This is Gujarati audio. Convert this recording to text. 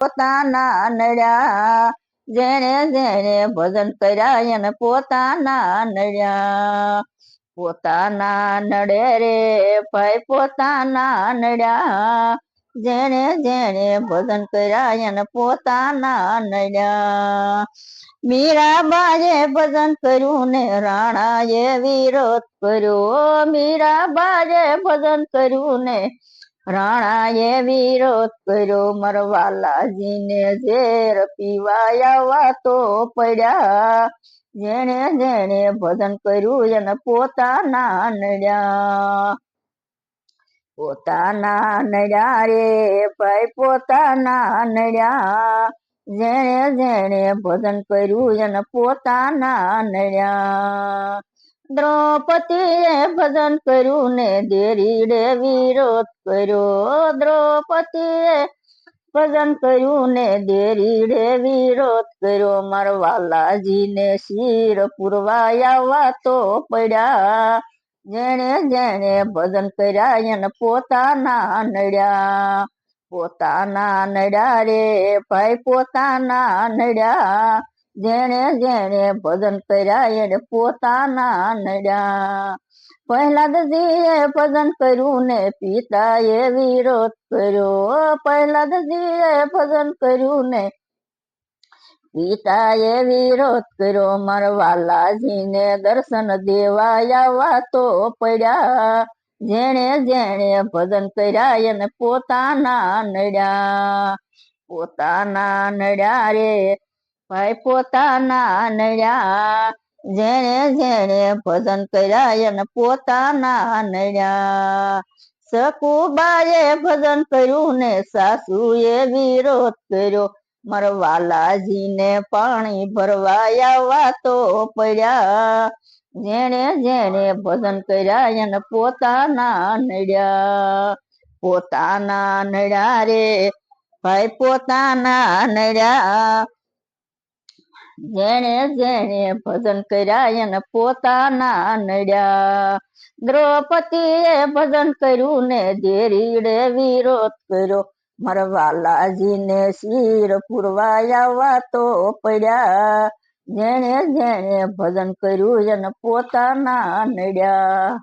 પોતાના નડ્યા. જેણે જેણે ભજન કર્યા એને પોતાના નડ્યા. પોતાના નડે રે ભાઈ, પોતાના નડ્યા. જેણે જેણે ભજન કર્યા એને પોતાના નડ્યા. મીરાબાએ ભજન કર્યું ને રાણાએ વિરોધ કર્યો. મીરાબાએ ભજન કર્યું ને રાણાએ વિરોધ કર્યો. મરવાલાજીને ઝેર પીવાયા તો પડ્યા. જેણે જેણે ભજન કર્યું એને પોતાના નડ્યા. પોતાના નડ્યા રે ભાઈ, પોતાના નડ્યા. જેણે જેણે ભજન કર્યું એને પોતાના નડ્યા. દ્રૌપદીએ ભજન કર્યું ને દેરીડે વિરોધ કર્યો. દ્રૌપદીએ ભજન કર્યું ને દેરીડે વિરોધ કર્યો. મારવાલાજીને શિર પુરવાયા તો પડ્યા. જેણે જેણે ભજન કર્યા એને પોતાના નડ્યા. પોતાના નડ્યા રે ભાઈ, પોતાના નડ્યા. જેણે જેણે ભજન કર્યા, એને પોતાના નડ્યા. પ્રહલાદજીએ ભજન કર્યું ને પિતાએ વિરોધ કર્યો. પ્રહલાદજીએ ભજન કર્યું ને પિતાએ વિરોધ કર્યો. મરવાલાજીને દર્શન દેવાયા તો પડ્યા. જેણે જેણે ભજન કર્યા, એને પોતાના નડ્યા. પોતાના નડ્યા રે. ભાઈ પોતાના નડ્યા જેણે જેણે ભજન કર્યા એને પોતાના નડ્યા સકુબાએ ભજન કર્યું ને સાસુએ વિરોધ કર્યો. મરવાલાજીને પાણી ભરવાયા તો પડ્યા. જેણે જેણે ભજન કર્યા એને પોતાના નડ્યા પોતાના નડ્યા રે. ભાઈ પોતાના નડ્યા જેણે જેણે ભજન કર્યા, એને પોતાના નડ્યા. દ્રૌપદીએ ભજન કર્યું ને ધીરીડે વિરોધ કર્યો. મરવાલાજીને શિર પુરવાયા વાતો પડ્યા. જેણે જેણે ભજન કર્યું, એને પોતાના નડ્યા.